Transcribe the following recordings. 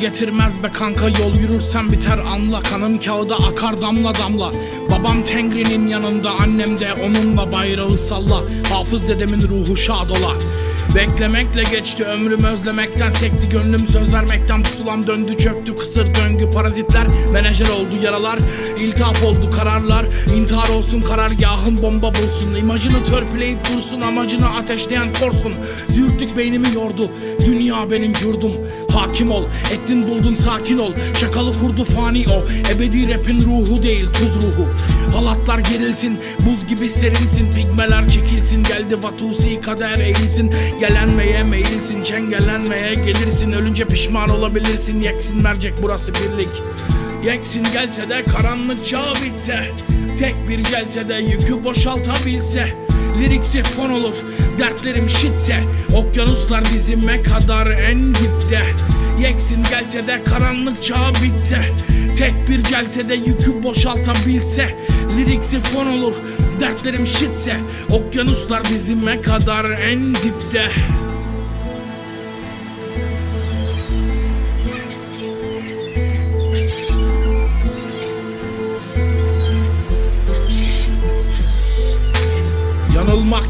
getirmez be kanka. Yol yürürsen biter anla. Kanım kağıda akar damla damla. Babam Tengri'nin yanında Annem de onunla. Bayrağı salla. Hafız dedemin ruhu şad ola. Beklemekle geçti ömrüm özlemekten sekti. Gönlüm söz vermekten pusulam döndü çöktü. Kısır döngü parazitler. Menajer oldu yaralar. İltihap oldu kararlar. İntihar olsun karargahın bomba bulsun. İmajını törpüleyip dursun amacını ateşleyen korsun. Zürtlük beynimi yordu. Dünya benim yurdum hakim ol. Ettin buldun sakin ol. Şakalı kurdu fani o. Ebedi rapin ruhu değil tuz ruhu. Halatlar gerilsin buz gibi serilsin pigmeler çekilsin geldi vatusi kader eğilsin. Gelenmeye meyilsin çengelenmeye gelirsin. Ölünce pişman olabilirsin. Yeksin mercek burası birlik. Yeksin gelse de karanlık çağ bitse. Tek bir gelse de yükü boşaltabilse Lirik sifon olur dertlerim şitse. Okyanuslar dizime kadar en dipte. Yeksin gelse de karanlık çağ bitse. Tek bir gelse de yükü boşaltabilse. Lirik sifon olur dertlerim şitse. Okyanuslar dizime kadar en dipte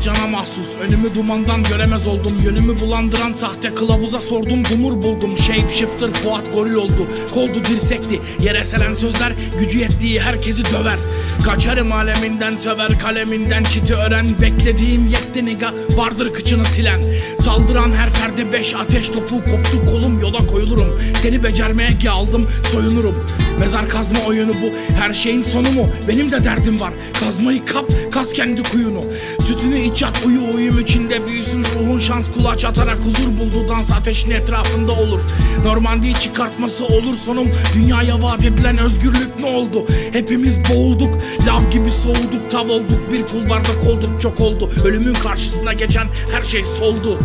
cana mahsus. Önümü dumandan göremez oldum. Yönümü bulandıran sahte kılavuza sordum. Dumur buldum. Shapeshifter Fuat goril oldu. Koldu dirsekti. Yere seren sözler Gücü yettiği herkesi döver. Kaçarım aleminden söver kaleminden. Çiti ören Beklediğim yetti niga. Vardır kıçını silen. Saldıran her ferde beş ateş topu. Koptu kolum yola koyulurum. Seni becermeye aldım soyunurum Mezar kazma oyunu bu Her şeyin sonu mu? Benim de derdim var Kazmayı kap kaz kendi kuyunu. Sütünü iç at uyu uyum içinde büyüsün. Ruhun şans kulaç atarak huzur buldu. Dans ateşin etrafında olur. Normandiyi çıkartması olur sonum. Dünyaya vaat edilen özgürlük ne oldu? Hepimiz boğulduk Lav gibi soğuduk tav olduk. Bir kulvarda kolduk çok oldu. Ölümün karşısına geçen her şey soldu.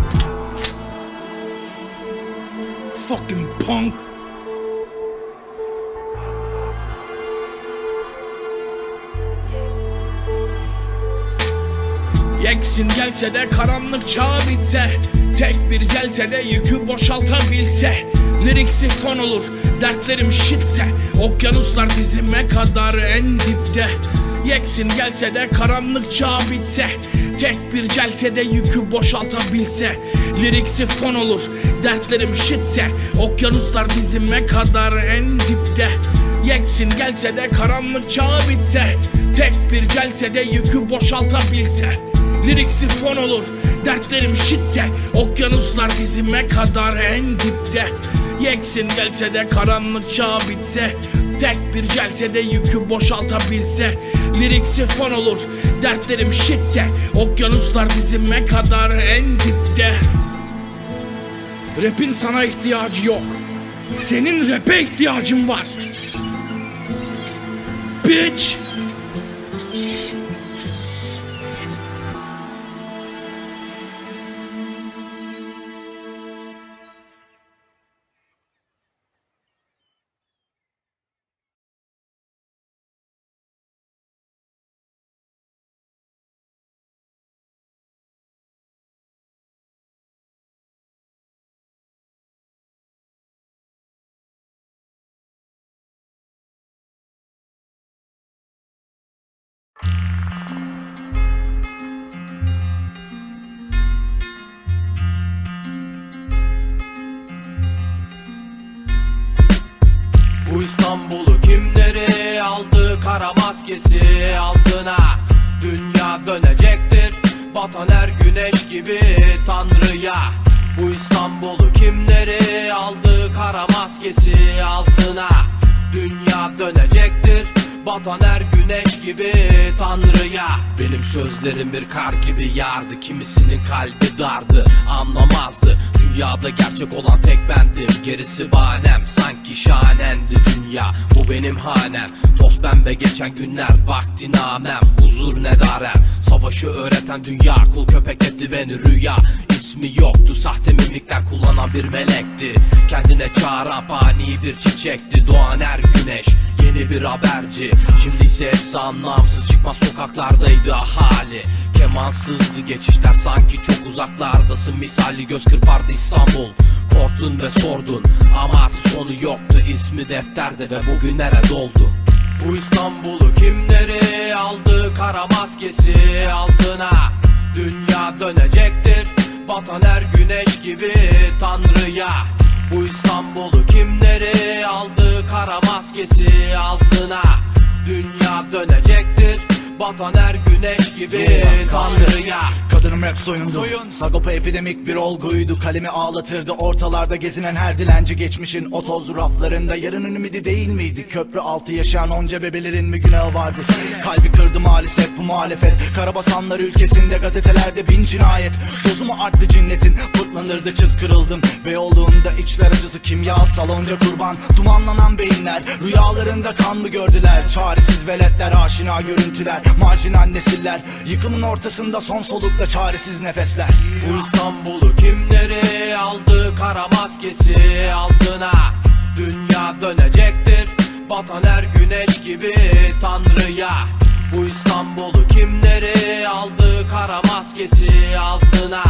Fucking punk Yeksin gelse de karanlık çağ bitse. Tek bir gelse de yükü boşaltabilse. Lirik sifon olur dertlerim şitse. Okyanuslar dizime kadar en dipte. Yeksin gelse de karanlık çağ bitse. Tek bir gelse de yükü boşaltabilse. Lirik sifon olur dertlerim şitse. Okyanuslar dizime kadar en dipte. Yeksin gelse de karanlık çağ bitse. Tek bir gelse de yükü boşaltabilse Lirik sifon olur Dertlerim şitse Okyanuslar dizime kadar en dipte. Yeksin gelse de karanlık çağ bitse. Tek bir gelse de yükü boşaltabilse. Lirik sifon olur Dertlerim şitse Okyanuslar dizime kadar en dipte. Rap'in sana ihtiyacı yok. Senin rap'e ihtiyacın var. Bitch İstanbul'u kimleri aldı? Kara maskesi altına. Dünya dönecektir. Batan her güneş gibi Tanrı'ya. Bu İstanbul'u kimleri aldı? Kara maskesi altına. Dünya dönecektir. Batan her güneş gibi Tanrı'ya. Benim sözlerim bir kar gibi yardı. Kimisinin kalbi dardı Anlamazdı Dünyada gerçek olan tek bendim. Gerisi bahanem Sanki şahanendi dünya. Bu benim hanem. Toz pembe geçen günler Vakti namem. Huzur ne darem. Savaşı öğreten dünya Kul köpek etti beni. Rüya İsmi yoktu sahte mimikler kullanan bir melekti. Kendine çağıran fani bir çiçekti. Doğan her güneş yeni bir haberci. Şimdi ise hepsi anlamsız. Çıkmaz sokaklardaydı ahali Kemansızdı geçişler sanki çok uzaklardasın. Misali göz kırpardı İstanbul. Korktun ve sordun ama artık sonu yoktu. İsmi defterde ve bugünlere doldu? Bu İstanbul'u kimleri aldı? Kara maskesi altına. Dünya dönecektir batan her güneş gibi Tanrı'ya. Bu İstanbul'u kimleri aldı? Kara maskesi altına. Dünya dönecektir batan her güneş gibi Tanrı'ya Kadınım rap soyundu. Sagopa epidemik bir olguydu. Kalemi ağlatırdı. Ortalarda gezinen her dilenci Geçmişin o toz raflarında yarının ümidi değil miydi? Köprü altı yaşayan onca bebelerin mi günahı vardı? Kalbi kırdı maalesef bu muhalefet. Karabasanlar ülkesinde gazetelerde bin cinayet. Dozumu arttı cinnetin? Pırtlanırdı çıt kırıldım. Beyoğlu'nda içler acısı kimyasal onca kurban. Dumanlanan beyinler Rüyalarında kan mı gördüler? Çaresiz veletler aşina görüntüler Marjinal nesiller. Yıkımın ortasında son solukla çaresiz nefesler. Bu İstanbul'u kimleri aldı? Kara maskesi altına. Dünya dönecektir. Batan her güneş gibi Tanrı'ya. Bu İstanbul'u kimleri aldı? Kara maskesi altına.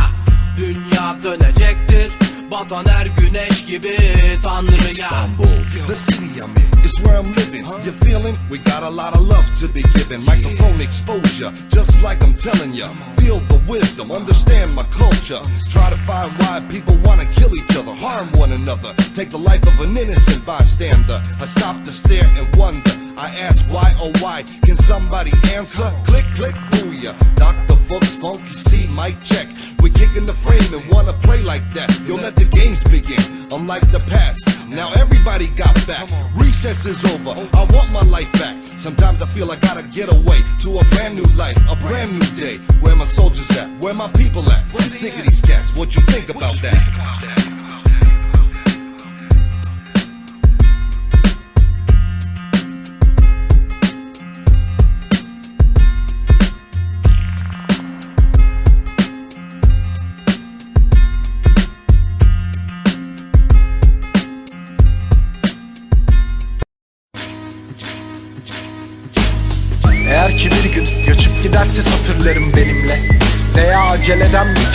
Dünya dönecektir batan her güneş gibi Tanrı'ya Istanbul, the city I'm in, it's where I'm living. huh? You feeling? We got a lot of love to be given. Microphone exposure, just like I'm telling ya. Feel the wisdom, understand my culture. Try to find why people wanna kill each other, harm one another. Take the life of an innocent bystander. I stop to stare and wonder. I ask why, oh why? Can somebody answer? Click, click, booyah. Dr. Fox, funky C, mic check. We're kicking the frame and wanna play like that. Yo, let the games begin. Unlike the past, now everybody got back. Recess is over. I want my life back. Sometimes I feel I gotta get away to a brand new life, a brand new day. Where my soldiers at? Where my people at? I'm sick of these cats. What you think about that?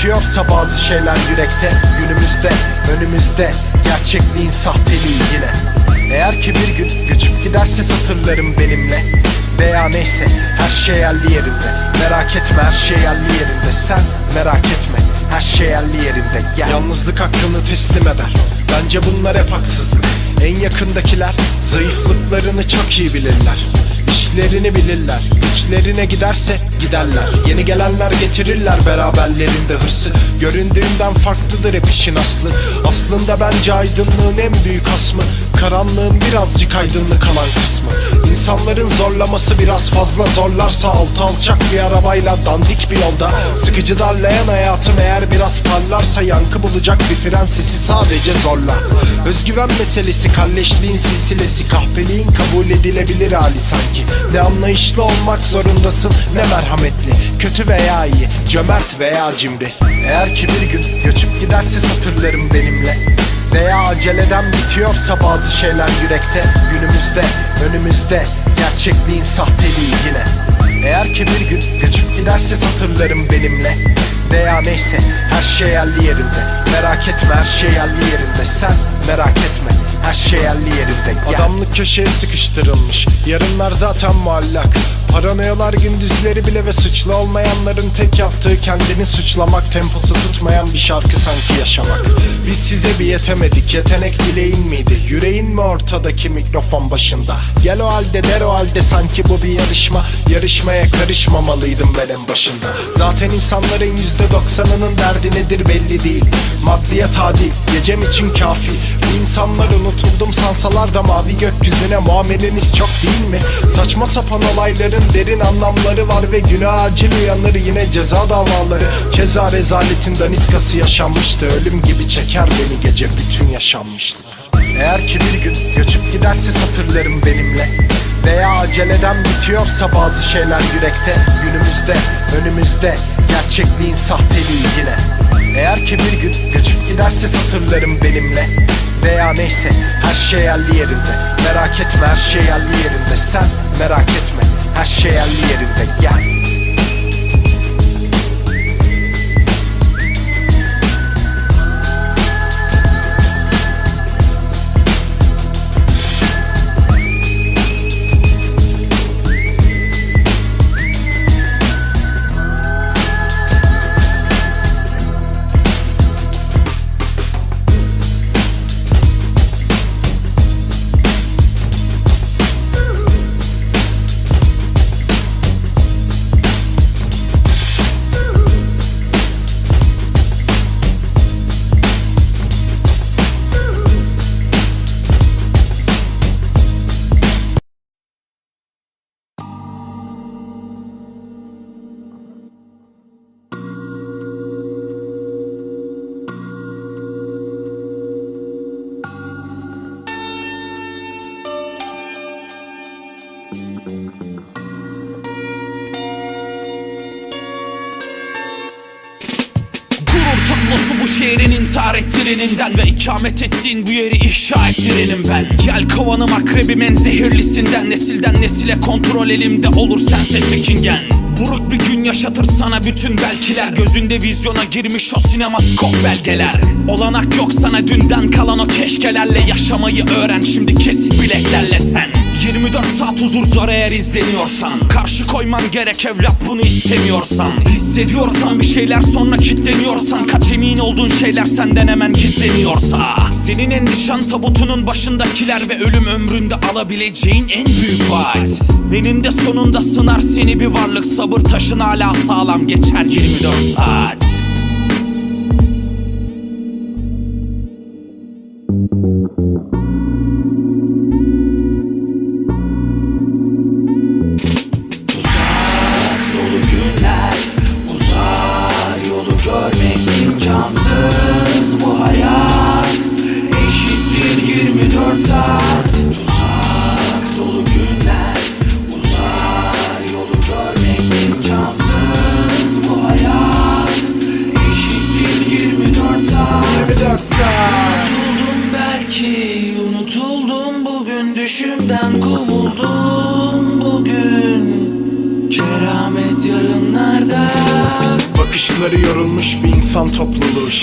Bitiyorsa bazı şeyler yürekte Günümüzde, önümüzde gerçekliğin sahteliği yine. Eğer ki bir gün göçüp giderse satırlarım benimle. Veya neyse her şey yerli yerinde. Merak etme her şey yerli yerinde. Sen merak etme her şey yerli yerinde. Gel. Yalnızlık hakkını teslim eder. Bence bunlar hep haksızlık. En yakındakiler zayıflıklarını çok iyi bilirler İşlerini bilirler. İçlerine giderse giderler. Yeni gelenler getirirler beraberlerinde hırsı. Göründüğünden farklıdır hep işin aslı. Aslında bence aydınlığın en büyük asmı Karanlığın birazcık aydınlık kalan kısmı. İnsanların zorlaması biraz fazla. Zorlarsa Altı alçak bir arabayla dandik bir yolda. Sıkıcı darlayan hayatım eğer biraz parlarsa Yankı bulacak bir fren sesi sadece zorla. Özgüven meselesi kalleşliğin silsilesi Kahpeliğin kabul edilebilir hali sanki. Ne anlayışlı olmak zorundasın ne merhametli. Kötü veya iyi, cömert veya cimri. Eğer ki bir gün göçüp giderse satırlarım benimle veya aceleden bitiyorsa bazı şeyler yürekte Günümüzde, önümüzde gerçekliğin sahteliği yine. Eğer ki bir gün göçüp giderse satırlarım benimle. Veya neyse her şey yerli yerinde. Merak etme her şey yerli yerinde. Sen merak etme her şey yerli yerinde. Gel. Adamlık köşeye sıkıştırılmış. Yarınlar zaten muallak Paranoyalar gündüzleri bile ve suçlu olmayanların tek yaptığı kendini suçlamak temposu tutmayan bir şarkı sanki yaşamak. Biz size bir yetemedik yetenek dileğin miydi? Yüreğin mi ortadaki mikrofon başında? Gel o halde der o halde sanki bu bir yarışma. Yarışmaya karışmamalıydım ben en başında. Zaten insanların yüzde doksanının derdi nedir belli değil. Maddiyat adil gecem için kafi insanlar unutuldum sansalar da mavi gökyüzüne muameleniz çok değil mi? Saçma sapan olayların derin anlamları var ve güne acil uyanır yine ceza davaları. Keza rezaletin daniskası yaşanmıştı. Ölüm gibi çeker beni gece bütün yaşanmışlık Eğer ki bir gün göçüp giderse satırlarım benimle. Veya aceleden bitiyorsa bazı şeyler yürekte Günümüzde, önümüzde gerçekliğin sahteliği yine. Eğer ki bir gün göçüp giderse satırlarım benimle Veya neyse her şey yerli yerinde. Merak etme her şey yerli yerinde. Sen merak etme her şey yerli yerinde. Gel ettireninden Ve ikamet ettiğin bu yeri ihşa ettirenim ben. Gel kovanım akrebimin zehirlisinden Nesilden nesile kontrol elimde olur sense çekingen. Buruk bir gün yaşatır sana bütün belkiler. Gözünde vizyona girmiş o sinemaskop belgeler. Olanak yok sana dünden kalan o keşkelerle Yaşamayı öğren. Şimdi kesik bileklerle sen 24 saat huzur zor eğer izleniyorsan. Karşı koyman gerek evlat bunu istemiyorsan. Hissediyorsan bir şeyler sonra kitleniyorsan. Kaç emin olduğun şeyler senden hemen gizleniyorsa. Senin endişen tabutunun başındakiler Ve ölüm ömründe alabileceğin en büyük vaat. Eninde sonunda sınar seni bir varlık. Sabır taşın hala sağlam geçer 24 saat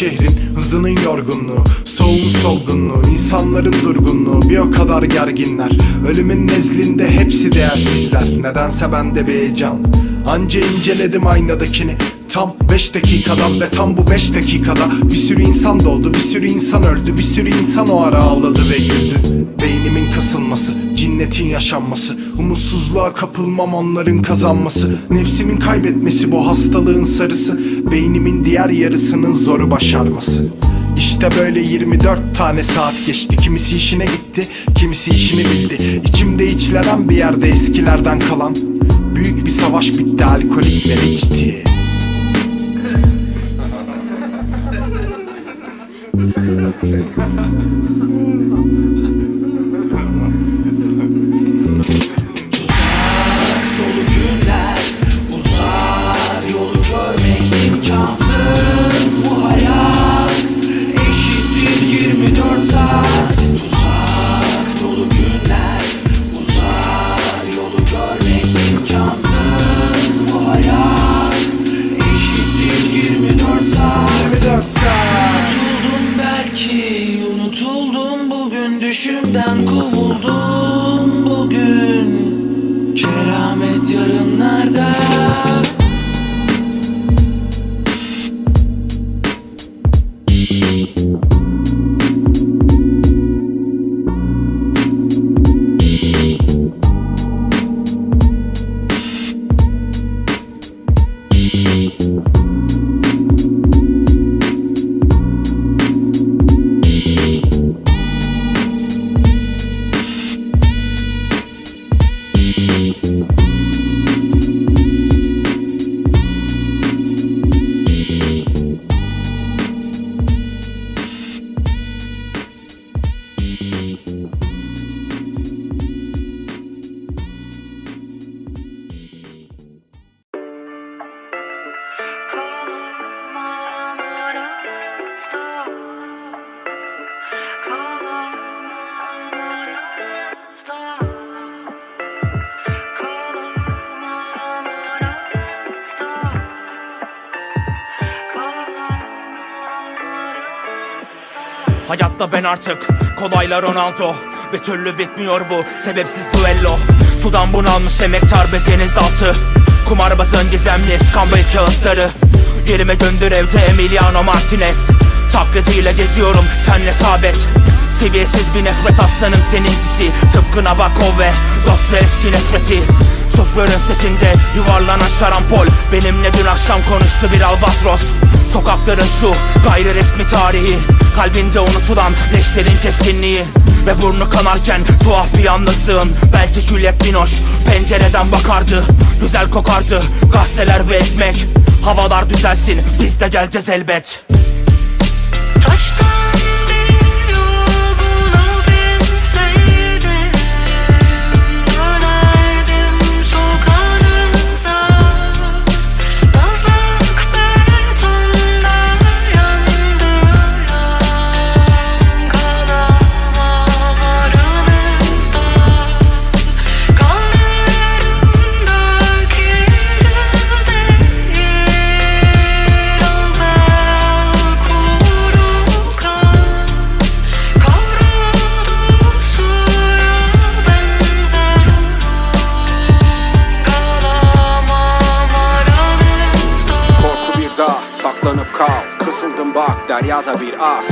Şehrin hızının yorgunluğu Soğuğun solgunluğu insanların durgunluğu. Bir o kadar gerginler Ölümün nezdinde hepsi değersizler. Nedense bende bir heyecan. Anca inceledim aynadakini. Tam 5 dakikadan ve tam bu 5 dakikada Bir sürü insan doğdu, bir sürü insan öldü Bir sürü insan o ara ağladı ve güldü Beynimin kasılması, cinnetin yaşanması Umutsuzluğa kapılmam onların kazanması Nefsimin kaybetmesi bu hastalığın sarısı Beynimin diğer yarısının zoru başarması. İşte böyle 24 tane saat geçti. Kimisi işine gitti, kimisi işini bildi. İçimde içlenen bir yerde eskilerden kalan Büyük bir savaş bitti alkolikler içti. dolu düşümden kovuldum Hayatta ben artık kolayla Ronaldo. Bir türlü bitmiyor bu sebepsiz duello. Sudan bunalmış emektar ve denizaltı. Kumarbazın gizemli skambil kağıtları. Yerime döndür evde Emiliano Martinez. Taklidiyle geziyorum senle sabit Seviyesiz bir nefret aslanım seninkisi. Tıpkı Nabokov ve dostla eski nefreti Sıfırın sesinde yuvarlanan şarampol. Benimle dün akşam konuştu bir albatros. Sokakların şu gayri resmi tarihi. Kalbinde unutulan leşlerin keskinliği. Ve burnu kanarken tuhaf bir yalnızlığın. Belki Juliet Binoş pencereden bakardı. Güzel kokardı gazeteler ve ekmek. Havalar düzelsin biz de geleceğiz elbet. Taştan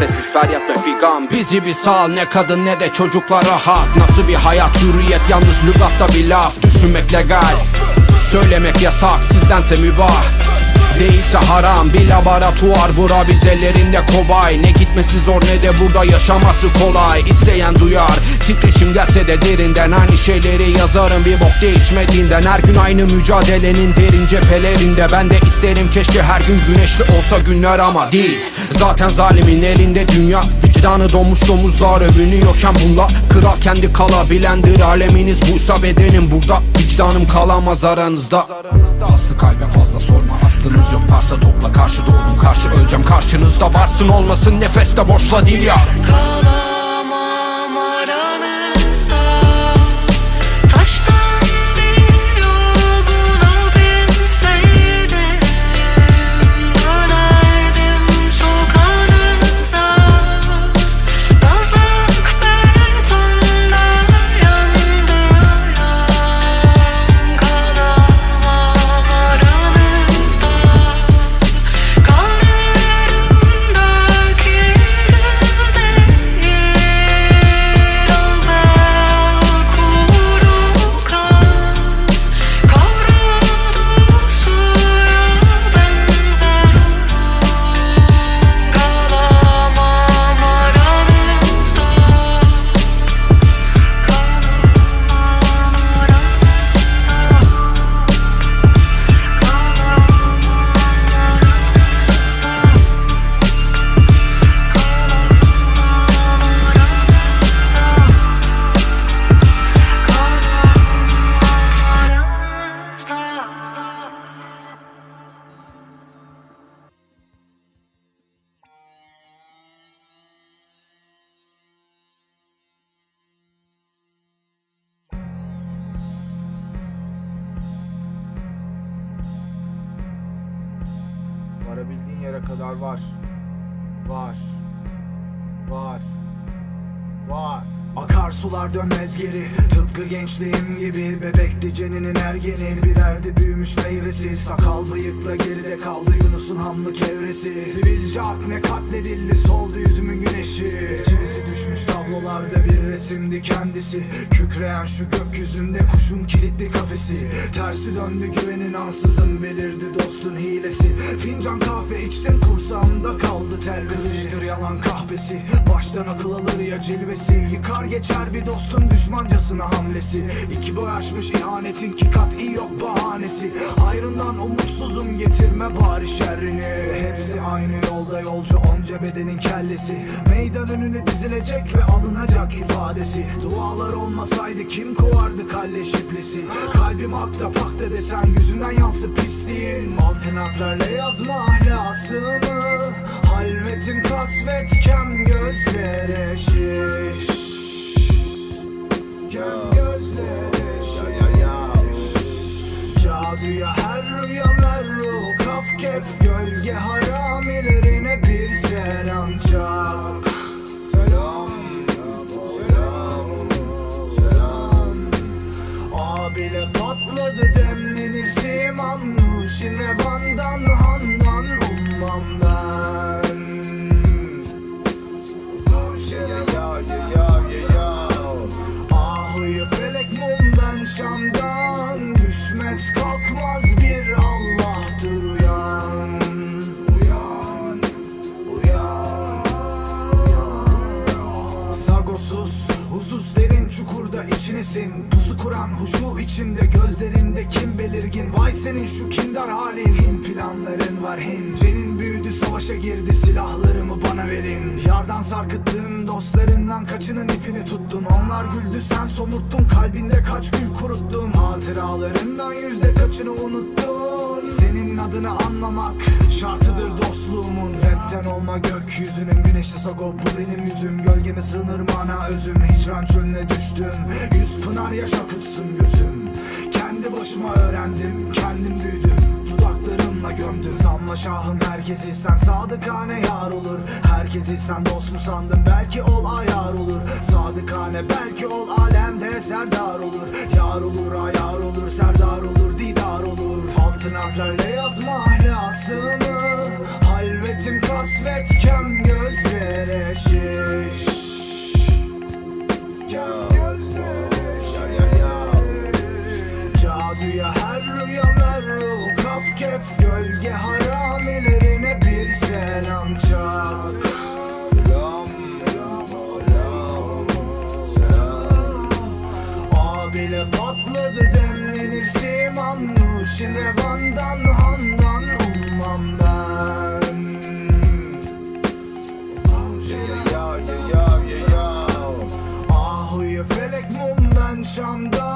sessiz feryat ve figan. Bizi bir sal ne kadın ne de çocuklar rahat Nasıl bir hayat hürriyet yalnız lügatta bir laf. Düşünmek legal Söylemek yasak sizdense mübah Değilse haram bir laboratuvar bura biz ellerinde kobay. Ne gitmesi zor ne de burada yaşaması kolay. İsteyen duyar titreşim gelse de derinden Aynı şeyleri yazarım. Bir bok değişmediğinden Her gün aynı mücadelenin derin cephelerinde. Ben de isterim keşke her gün güneşli olsa günler ama değil. Zaten zalimin elinde dünya Vicdanı donmuş domuzlar övünüyorken bunlar Kral kendi kalabilendir. Aleminiz buysa bedenim burada Vicdanım kalamaz aranızda. Aslı kalbe fazla sorma aslınız yok. Parsa topla karşı doğdum karşı öleceğim. Karşınızda varsın olmasın nefeste boşla değil ya. Kalamam Var. Var. Akarsular dönmez geri. Tıpkı gençliğim gibi. Bebekti ceninin ergeni Birerdi büyümüş meyvesi. Sakal bıyıkla geride kaldı Yunus'un hamlık evresi Sivilce akne katledildi. Soldu yüzümün güneşi. Çivisi düşmüş tablolarda bir resimdi kendisi. Kükreyen şu gökyüzünde kuşun kilitli kafesi. Tersi döndü güvenin ansızın belirdi dostun hilesi. Fincan kahve içtim kursağımda kaldı tel Kızıştır yalan kahvesi Baştan akıl alır ya cilvesi. Yıkar geçer bir dostun düşmancasına hamlesi. İki boy aşmış ihanetin ki kat'i yok bahanesi. Hayrından umutsuzum getirme bari şerrini. Hepsi aynı yolda yolcu onca bedenin kellesi. Meydan önüne dizilecek ve alınacak ifadesi. Dualar olmasaydı kim kovardı kalle şiplesi Kalbim akta pakta desen yüzünden yansı pisliğin. Altın harflerle yazma ahlasımı Halvetim kasvet kem gözlere şiş Kem gözlere şiş Caduya her rüya merru Kaf kef gölge haramilerine bir selam çak Selam Selam Selam. Abile patladı demlenir simam Nuşin revandan Sen dost mu sandın. Belki ol ayar olur. Sadıkane belki ol alemde serdar olur. Yar olur ayar olur serdar olur didar olur. Altın harflerle yazma ahlasını Halvetim kasvet kem gözlere şiş. Caduya her rüya merru Kaf kef gölge haramilerine bir selam çak. Nuşin revandan handan ummam ben. Ya ya ya ya ya Ahuyu felek mumdan Şam'dan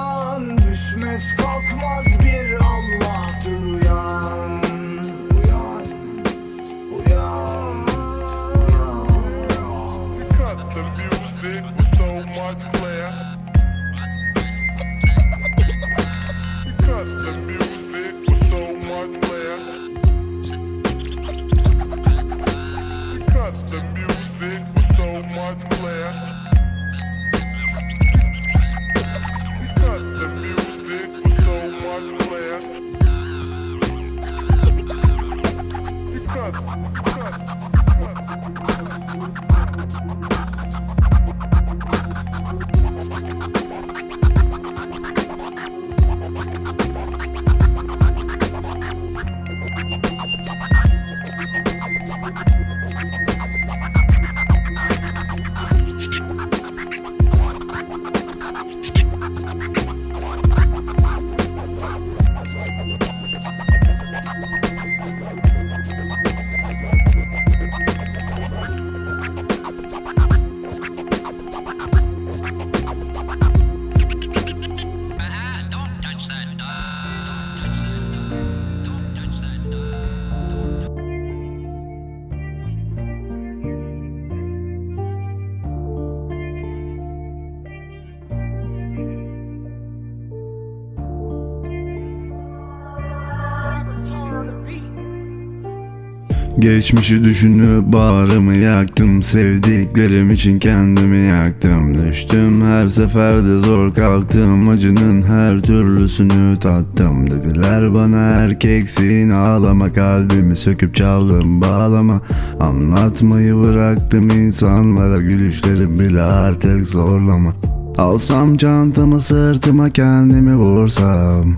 Geçmişi düşünüp bağrımı yaktım. Sevdiklerim için kendimi yaktım. Düştüm her seferde zor kalktım. Acının her türlüsünü tattım. Dediler bana erkeksin ağlama Kalbimi söküp çaldım. Bağlama Anlatmayı bıraktım. İnsanlara Gülüşlerim bile artık zorlama. Alsam çantamı sırtıma kendimi vursam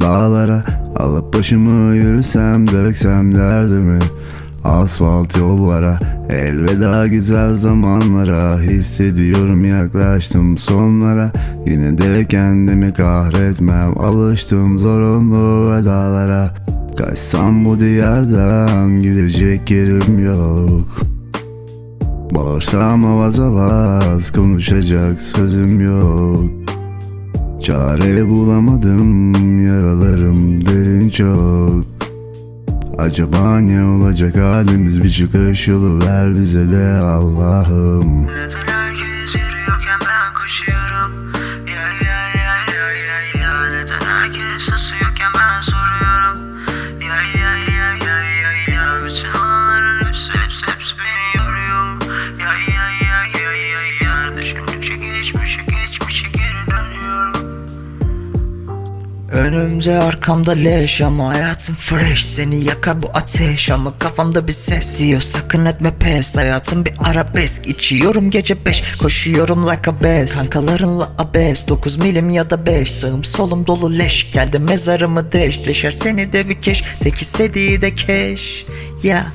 Dağlara alıp başımı yürüsem döksem derdimi. Asfalt yollara elveda güzel zamanlara Hissediyorum yaklaştım sonlara. Yine de kendimi kahretmem Alıştım zorunlu vedalara. Kaçsam bu diyardan gidecek yerim yok. Bağırsam avaz avaz konuşacak sözüm yok Çare bulamadım yaralarım derin çok. Acaba ne olacak? Halimiz bir çıkış yolu ver bize de Allah'ım Önümde arkamda leş ama hayatım fresh. Seni yakar bu ateş ama kafamda bir ses diyor. Sakın etme pes hayatım bir arabesk. İçiyorum gece beş koşuyorum like a best. Kankalarınla abes 9 milim ya da 5 Sağım solum dolu leş Geldi mezarımı deş. Deşer seni de bir keş Tek istediği de keş. Ya.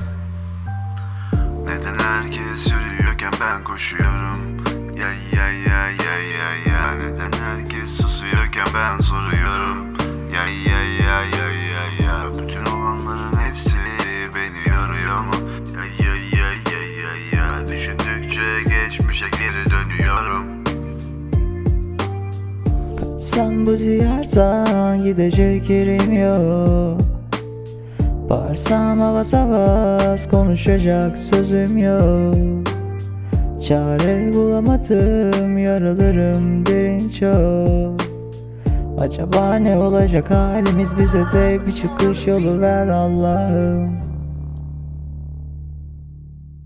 Neden herkes yürüyorken ben koşuyorum? Ya ya ya ya ya ya. Neden herkes susuyorken ben soruyorum Ya ya ya ya ya ya Bütün olanların hepsi beni yoruyor mu? Ya ya ya ya ya ya Düşündükçe geçmişe geri dönüyorum. Sen bu diyardan gidecek yerim yok. Bağırsam avaz avaz konuşacak sözüm yok. Çare bulamadım yaralarım derin çok Acaba ne olacak? Halimiz bize de bir çıkış yolu ver Allah'ım